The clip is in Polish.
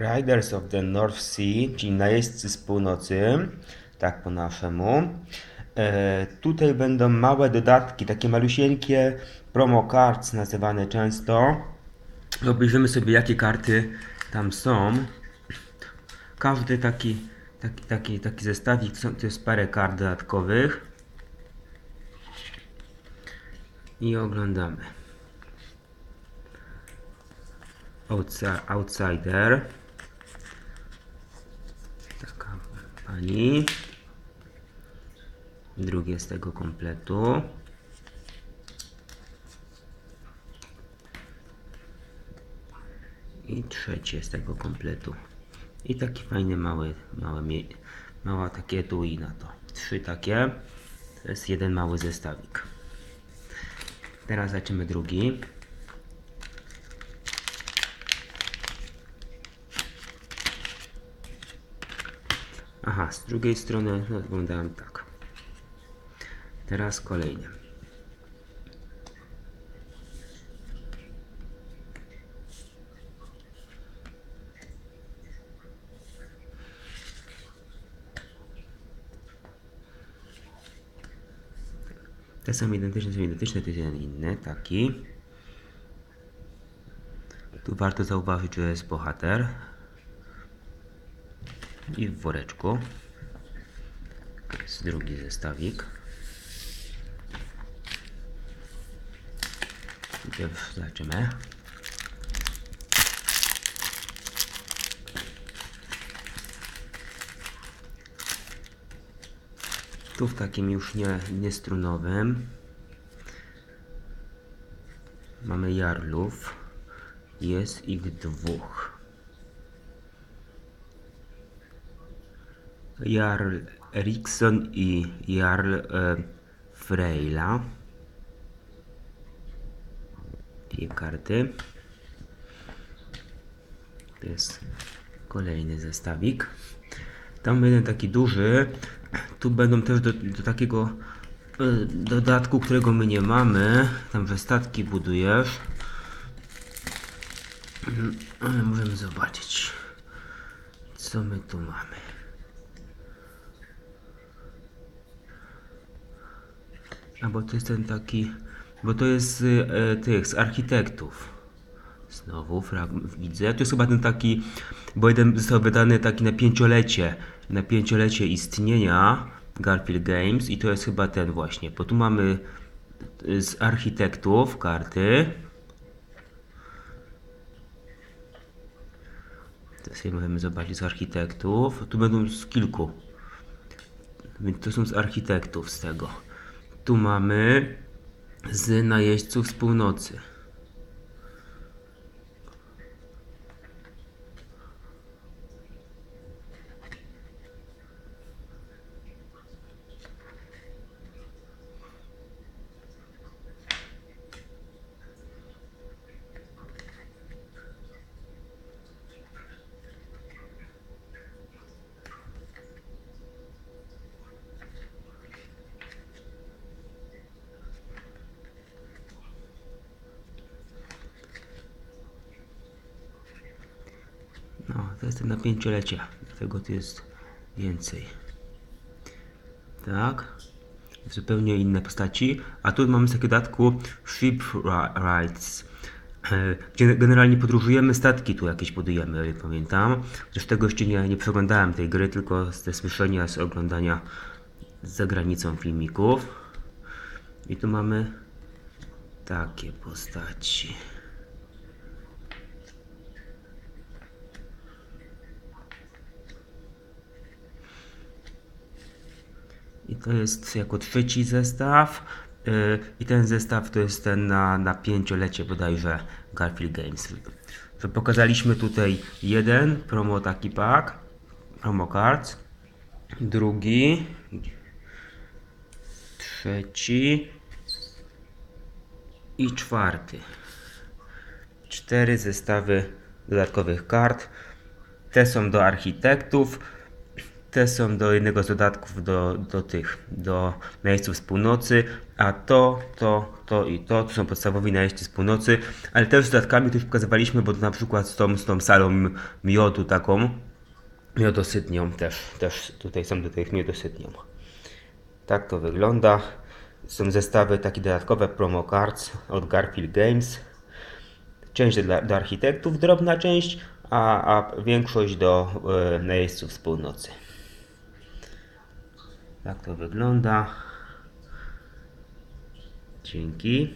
Riders of the North Sea, czyli najeźdźcy z północy, tak po naszemu. E, tutaj będą małe dodatki, takie malusieńkie promo cards nazywane często. Obejrzymy sobie jakie karty tam są. Każdy taki, taki, taki, taki zestawik to jest parę kart dodatkowych. I oglądamy. Outsi- Outsider. Pani. Drugie z tego kompletu. I trzecie z tego kompletu. I taki fajny mały, małe, mała takie etui na to. Trzy takie. To jest jeden mały zestawik. Teraz zobaczymy drugi. Aha, z drugiej strony wyglądają tak. Teraz kolejny. Te są identyczne, są identyczne, to jest jeden inny, taki. Tu warto zauważyć, że jest bohater. I w woreczku jest drugi zestawik. Zobaczymy. Tu w takim już nie, niestrunowym mamy jarlów. Jest ich dwóch. Jarl Erikson i Jarl e, Freyla. Dwie karty. To jest kolejny zestawik. Tam jeden taki duży. Tu będą też do, do takiego e, dodatku, którego my nie mamy. Tam, że statki budujesz. Ale możemy zobaczyć, co my tu mamy. A bo to jest ten taki, bo to jest z e, tych, z architektów. Znowu widzę. To jest chyba ten taki, bo jeden został wydany taki na pięciolecie, na pięciolecie istnienia Garfield Games i to jest chyba ten właśnie, bo tu mamy z architektów karty. To sobie możemy zobaczyć z architektów. Tu będą z kilku. Więc to są z architektów z tego. Tu mamy z najeźdźców z północy. To jest na pięciolecie. Dlatego tu jest więcej. Tak. Zupełnie inne postaci. A tu mamy z takiego dodatku Ship Ri- Rides. e, Gdzie generalnie podróżujemy, statki tu jakieś budujemy, pamiętam. Chociaż tego jeszcze nie, nie przeglądałem tej gry, tylko z te słyszenia, z oglądania za granicą filmików. I tu mamy takie postaci. To jest jako trzeci zestaw. Yy, I ten zestaw to jest ten na, na pięciolecie bodajże Garfield Games. To pokazaliśmy tutaj jeden promo taki pack, promo cards. Drugi, trzeci i czwarty. Cztery zestawy dodatkowych kart. Te są do architektów. Te są do jednego z dodatków do, do tych, do najeźdźców z północy, a to, to, to i to, to są podstawowi najeźdźcy z północy, ale też z dodatkami, które pokazywaliśmy, bo na przykład z tą, z tą salą miodu taką, miodosytnią też, też tutaj są do tych miodosytnią. Tak to wygląda. Są zestawy takie dodatkowe promo cards od Garfield Games. Część dla, do architektów, drobna część, a, a większość do e, najeźdźców z północy. Tak to wygląda. Dzięki.